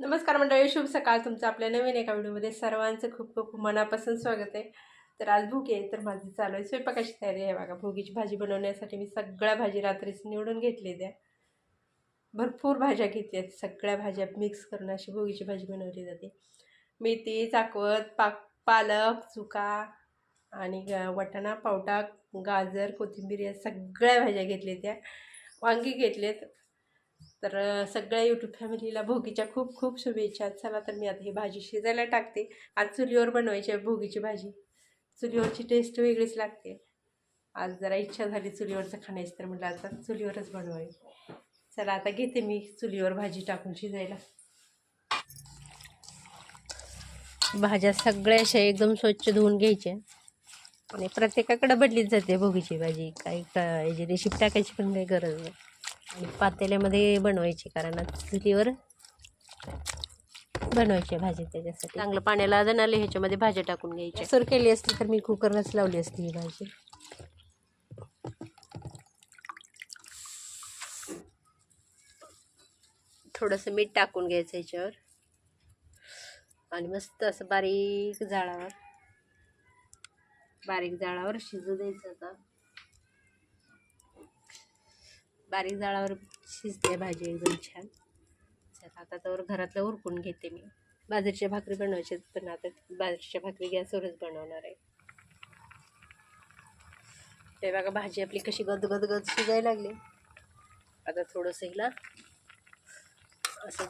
नमस्कार मंडळी शुभ सकाळ. तुमचं आपल्या नवीन एका व्हिडिओमध्ये सर्वांचं खूप खूप मनापासून स्वागत आहे. तर आज भूक आहे तर माझी चालू आहे स्वयंपाकाची तयारी आहे बघा. भोगीची भाजी बनवण्यासाठी मी सगळ्या भाजी रात्रीच निवडून घेतली त्या भरपूर भाज्या घेतल्या सगळ्या भाज्या मिक्स करून अशी भोगीची भाजी बनवली जाते. मेथी चाकवत पाक पालक चुका आणि वटाणा वाटाणा पावटा गाजर कोथिंबीर या सगळ्या भाज्या घेतल्या त्या वांगी घेतलेत. तर सगळ्या यूट्यूब फॅमिलीला भोगीच्या खूप खूप शुभेच्छा. चला तर मी आता ही भाजी शिजायला टाकते. आज चुलीवर बनवायची आहे भोगीची भाजी. चुलीवरची टेस्ट वेगळीच लागते. आज जरा इच्छा झाली चुलीवरचं खाण्याची तर म्हटलं आता चुलीवरच बनवावी. चला आता घेते मी चुलीवर भाजी टाकून शिजायला. भाज्या सगळ्या अशा एकदम स्वच्छ धुवून घ्यायच्या. आणि प्रत्येकाकडे बदलीच जाते भोगीची भाजी. काही का याची रेसिपी टाकायची पण काही गरज नाही. आणि पातेल्यामध्ये बनवायची कारण चुलीवर बनवायची भाजी त्याच्यासाठी. चांगलं पाण्याला आदन आले ह्याच्यामध्ये भाज्या टाकून घ्यायच्या. सर केली असती तर मी कुकरलाच लावली असती ही भाजी. थोडंसं मीठ टाकून घ्यायचं ह्याच्यावर. आणि मस्त असं बारीक जाळावर बारीक जाळावर शिजू द्यायचं आता. बारीक जाळावर शिजते भाजी एकदम छान. चला आता तर घरातलं उरकून घेते मी. बाजरीच्या भाकरी बनवायची पण आता बाजरीच्या भाकरी गॅसवरच बनवणार आहे. ते बघा भाजी आपली कशी गद गद गद शिजायला लागली. आता थोडंसं हिला असं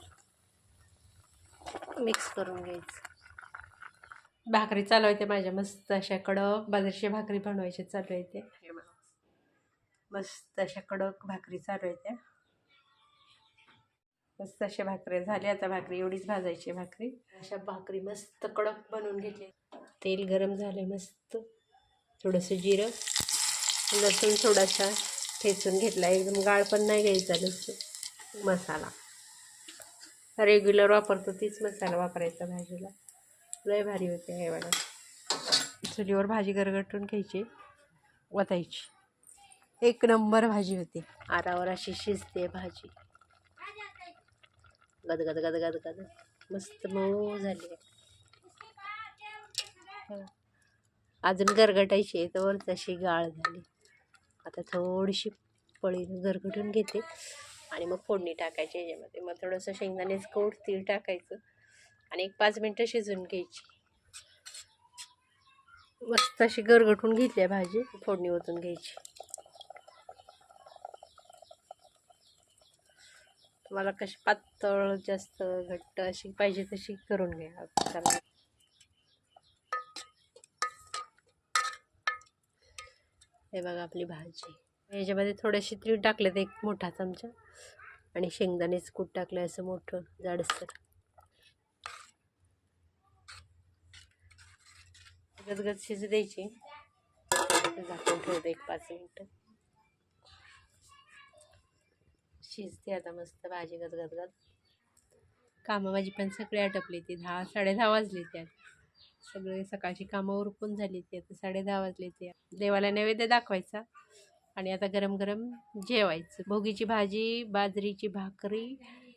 मिक्स करून घ्यायचं. भाकरी चालू आहे ते माझ्या मस्त अशा कडक बाजरीची भाकरी बनवायची चालू आहे ते मस्त अशा कडक भाकरी चालू आहे त्या. मस्त अशा भाकरी झाल्या. आता भाकरी एवढीच भाजायची भाकरी. अशा भाकरी मस्त कडक बनवून घेतली तेल गरम झालं मस्त. थोडंसं जिरं. लसूण थोडासा ठेचून घेतला. एकदम गाळ पण नाही घ्यायचा लसूण मसाला. रेग्युलर वापरतो तीच मसाला वापरायचा भाजीला. लय भारी होते हे बघा. चुलीवर भाजी गरगटून घ्यायची. वतायची. एक नंबर भाजी होती. आरावर अशी शिजते भाजी. गद गद गद गद गद. मस्त मऊ झाली. आहे अजून गरगटायची आहे तर तशी गाळ झाली. आता थोडीशी पळीनं गरगटून घेते. आणि मग फोडणी टाकायची याच्यामध्ये. मग थोडंसं शेंगदाण्याचं कूट तीळ टाकायचं. आणि एक पाच मिनटं शिजून घ्यायची. मस्त अशी गरगटून घेतली आहे भाजी. फोडणी ओतून घ्यायची. तुम्हाला कशी पातळ जास्त घट्ट अशी पाहिजे तशी करून घ्या. त्याला हे बघा आपली भाजी. याच्यामध्ये थोडेसे तीळ टाकलेत एक मोठा चमचा आणि शेंगदाणेच कूट टाकलं असं मोठं जाडसर. गदगद शिजू द्यायची. झाकून ठेवते एक पाच मिनटं. शिजते आता मस्त भाजी गदगदगद. कामं माझी पण सगळी आटपली ती दहा साडे दहा वाजले त्यात सगळे सकाळची कामं उरकून झाली ती आता साडे दहा वाजले ते. देवाला नैवेद्य दाखवायचा आणि आता गरम गरम जेवायचं. भोगीची भाजी बाजरीची भाकरी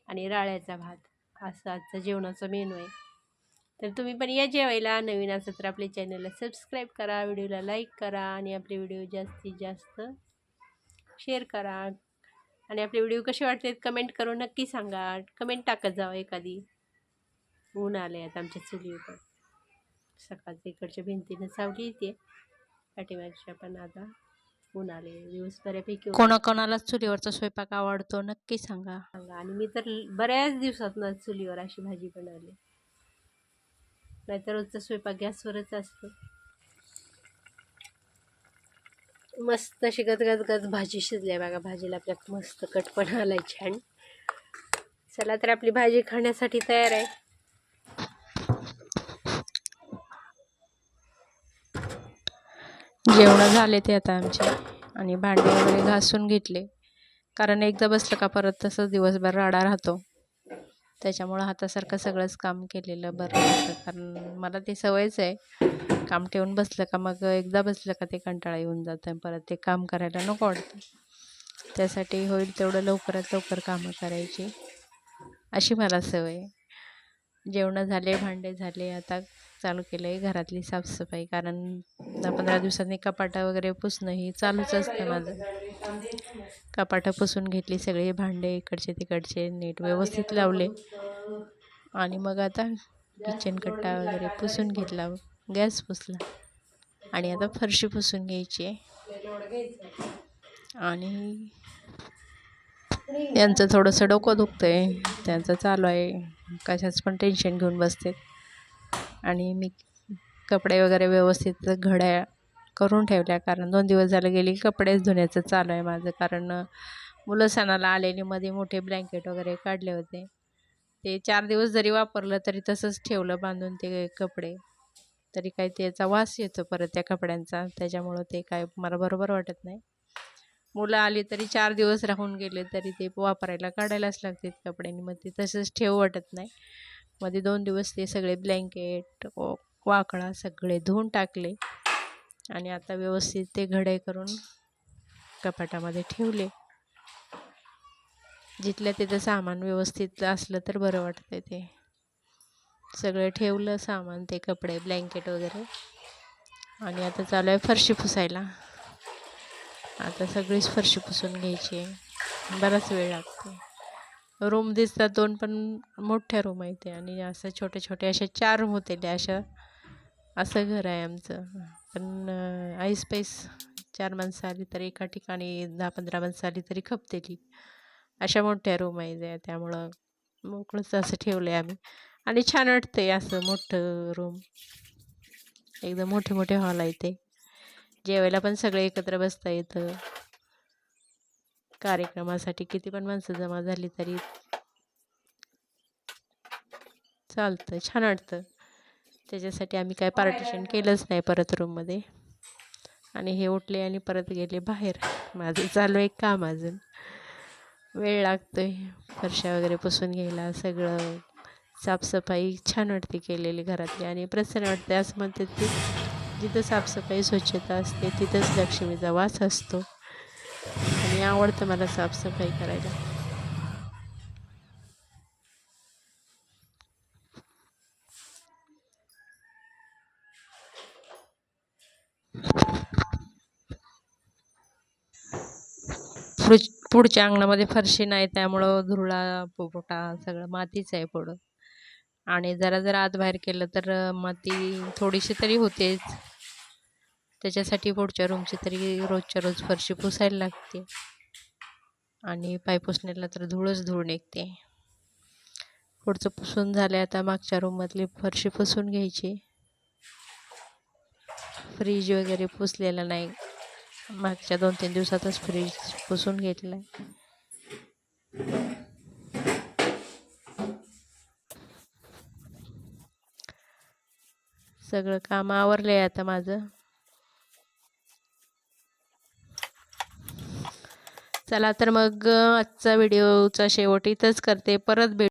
आणि राळ्याचा भात. असं आजचा जेवणाचा मेनू आहे. तर तुम्ही पण या जेवायला. नवीन असं तर आपल्या चॅनलला सबस्क्राईब करा व्हिडिओला लाईक करा आणि आपले व्हिडिओ जास्तीत जास्त शेअर करा. आणि आपले व्हिडिओ कसे वाटतात कमेंट करून नक्की सांगा. कमेंट टाकत जावं एखादी. ऊन आले आहेत आमच्या चुलीवर. सकाळच्या इकडच्या भिंतीनं सावली येते. पाठीमागच्या पण आता ऊन आले दिवस बऱ्यापैकी ऊन कोणाकोणाला चुलीवरचा स्वयंपाक आवडतो नक्की सांगा. सांगा. आणि मी तर बऱ्याच दिवसात ना चुलीवर अशी भाजी बनवली. नाहीतर रोजचा स्वयंपाक गॅसवरच असतो. मस्त अशी गदगद गद भाजी शिजली आहे बघा. भाजीला आपल्यात मस्त कटपण आलाय छान. चला तर आपली भाजी खाण्यासाठी तयार आहे. जेवणं झाले ते आता आमचे. आणि भांडे वगैरे घासून घेतले. कारण एकदा बसलं का परत तसंच दिवसभर राडा राहतो. त्याच्यामुळं हातासारखं सगळंच काम केलेलं बरं वाटतं. कारण मला ते सवयच आहे. काम ठेवून बसलं का मग एकदा बसलं का ते कंटाळा येऊन जातं आणि परत ते काम करायला नको वाटतं. त्यासाठी होईल तेवढं लवकरात लवकर कामं करायची. अशी मला सवय आहे. जेवणं झाले भांडे झाले आता चालू केलं आहे घरातली साफसफाई. कारण दहा पंधरा दिवसांनी कपाटं वगैरे पुसणं ही चालूच असतं माझं. कपाटं पुसून घेतली सगळे भांडे इकडचे तिकडचे नीट व्यवस्थित लावले. आणि मग आता किचन कट्टा वगैरे पुसून घेतला. गॅस पुसला. आणि आता फरशी पुसून घ्यायची आहे. आणि यांचं थोडंसं डोकं दुखतं आहे त्यांचं चालू आहे. कशाच पण टेन्शन घेऊन बसते. आणि मी कपडे वगैरे व्यवस्थित घड्या करून ठेवल्या. कारण दोन दिवस झालं गेली कपडेच धुण्याचं चालू आहे माझं. कारण मुलं सणाला आलेली मध्ये मोठे ब्लँकेट वगैरे काढले होते. ते चार दिवस जरी वापरलं तरी तसंच ठेवलं बांधून ते कपडे. तरी काही त्याचा वास येतो परत त्या कपड्यांचा. त्याच्यामुळं ते काय मला बरोबर वाटत नाही. मुलं आली तरी चार दिवस राहून गेले तरी ते वापरायला काढायलाच लागतात कपड्यांनी मग ते तसंच ठेव वाटत नाही. मध्ये दोन दिवस ते सगळे ब्लँकेट वाकळा सगळे धुवून टाकले. आणि आता व्यवस्थित ते घडे करून कपाटामध्ये ठेवले. जिथल्या तिथं सामान व्यवस्थित असलं तर बरं वाटतं ते. सगळं ठेवलं सामान ते कपडे ब्लँकेट वगैरे. आणि आता चालू आहे फरशी पुसायला. आता सगळीच फरशी पुसून घ्यायची. आहे बराच वेळ लागतो रूम दिसतात दोन पण मोठ्या रूम आहे ते आणि असं छोटे छोटे असे चार रूम होते अशा. असं घर आहे आमचं. पण आईस पैस चार माणसं आली तर एका ठिकाणी दहा पंधरा माणसं आली तरी खपतेली. अशा मोठ्या रूम आहे त्या त्यामुळं मोकळंच असं ठेवलं आहे आम्ही. आणि छान वाटतं असं मोठं रूम एकदम मोठे मोठे हॉल आहे ते. जेवायला पण सगळे एकत्र बसता येतं. कार्यक्रमासाठी किती पण माणसं जमा झाली तरी चालतं छान वाटतं. त्याच्यासाठी आम्ही काय पार्टिशन केलंच नाही परत रूममध्ये आणि हे उठले आणि परत गेले बाहेर. माझं चालू आहे काम अजून. वेळ लागतोय. फरशा वगैरे पुसून घ्यायला सगळं साफसफाई छान वाटते केलेली घरातली. आणि प्रसन्न वाटते असं म्हणते की जिथं साफसफाई स्वच्छता असते तिथंच लक्ष्मीचा वास असतो. आणि आवडतं मला साफसफाई करायला. पुढ पुढच्या अंगणामध्ये फरशी नाही त्यामुळं धुरळा पोपटा सगळं मातीच आहे पुढं. आणि जरा जरा आत बाहेर केलं तर माती थोडीशी तरी होतेच. त्याच्यासाठी पुढच्या रूमची तरी रोजच्या रोज फरशी पुसायला लागते. आणि पाय पुसण्याला तर धूळच धूळ निघते. पुढचं पुसून झालं आता मागच्या रूममधली फरशी पुसून घ्यायची. फ्रीज वगैरे पुसलेला नाही. मागच्या दोन तीन दिवसातच फ्रीज पुसून घेतलाय. सगळं काम आवरलं आहे आता माझं. चला तर मग आजचा व्हिडिओचा शेवट इथंच करते. परत भेट.